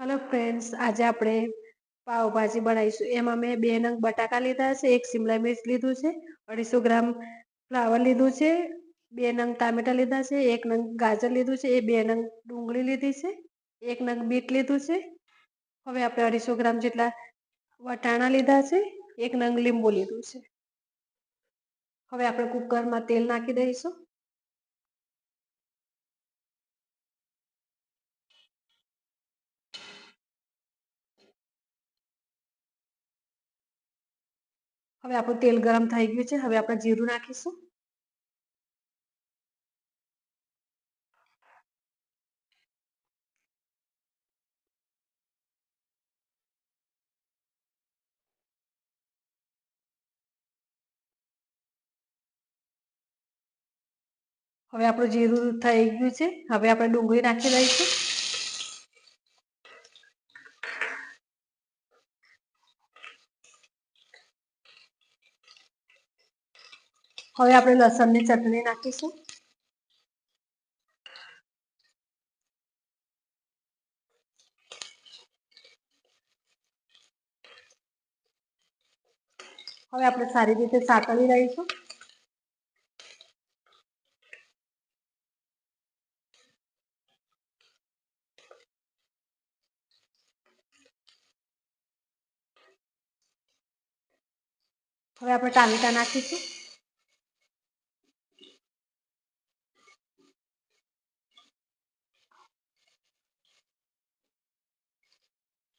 Hello friends આજે આપણે પાવભાજી બનાવીશું. એમાં મેં બે નંગ બટાકા લીધા છે, એક શિમલા મિર્ચ લીધું છે, અઢીસો ગ્રામ ફ્લાવર લીધું છે, બે નંગ ટામેટા લીધા છે, એક નંગ ગાજર લીધું છે, એ બે નંગ ડુંગળી લીધી છે, એક નંગ બીટ લીધું છે. હવે આપણે અઢીસો ગ્રામ જેટલા વટાણા લીધા છે, એક નંગ લીંબુ લીધું છે. હવે આપણે કુકરમાં તેલ નાખી દઈશું. હવે આપણું તેલ ગરમ થઈ ગયું છે. હવે આપણે જીરું નાખીશું. હવે આપણું જીરું થઈ ગયું છે. હવે આપણે ડુંગળી નાખી દઈશું. હવે આપણે લસણની ચટણી નાખીશું. હવે આપણે સારી રીતે સાતળી રહીશું હવે આપણે ટામેટા નાખીશું.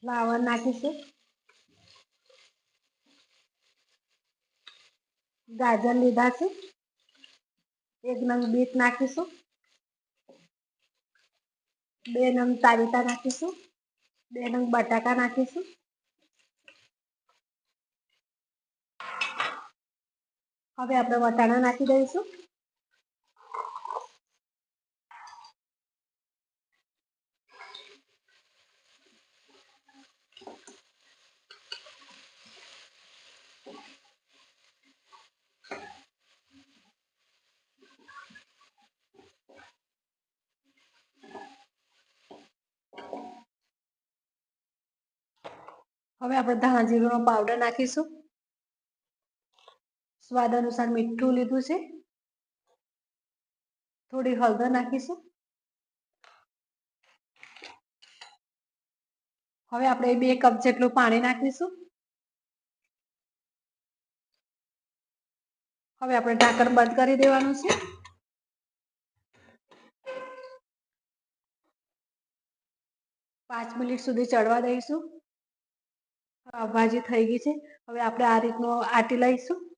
ફ્લાવર નાખીશું. ગાજર લીધા છે એક નંગ બીટ નાખીશું. બે નંગ તારીતા નાખીશું. બે નંગ બટાકા નાખીશું. હવે આપણે વટાણા નાખી દઈશું. હવે આપણે ધાણા જીરુંનો પાવડર નાખીશું. સ્વાદ અનુસાર મીઠું લીધું છે. થોડી હળદર નાખીશું. હવે આપણે બે કપ જેટલું પાણી નાખીશું. હવે આપણે ઢાંકણ બંધ કરી દેવાનું છે. પાંચ મિનિટ સુધી ચડવા દઈશું. ભાજી થઈ ગઈ છે. હવે આપણે આ રીતનો આટી લઈશું.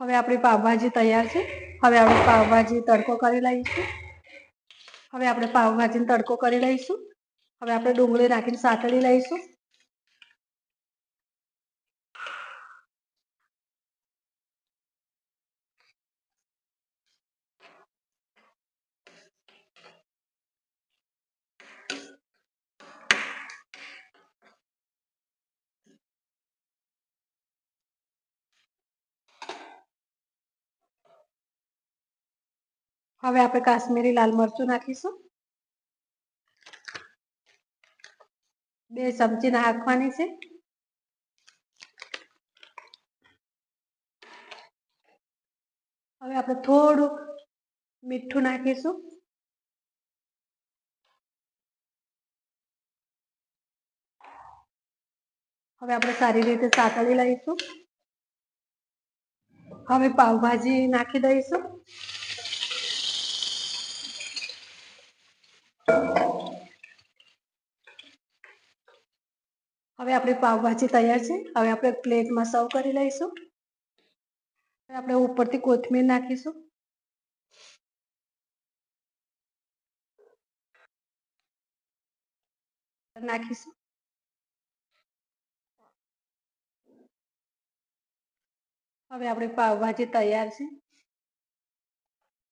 હવે આપણી પાવભાજી તૈયાર છે. હવે આપણે પાવભાજી તડકો કરી લઈશું. હવે આપણે પાવભાજીનો તડકો કરી લઈશું. હવે આપણે ડુંગળી નાખીને સાતળી લઈશું. હવે આપણે કાશ્મીરી લાલ મરચું નાખીશું. બે ચમચી નાખવાની છે. હવે આપણે થોડું મીઠું નાખીશું. હવે આપણે સારી રીતે સાતળી લઈશું. હવે પાવભાજી નાખી દઈશું. હવે આપણી પાવભાજી તૈયાર છે. હવે આપણે પ્લેટમાં સર્વ કરી લઈશું. આપણે ઉપરથી કોથમીર નાખીશું. નાખીશું. હવે આપણી પાવભાજી તૈયાર છે.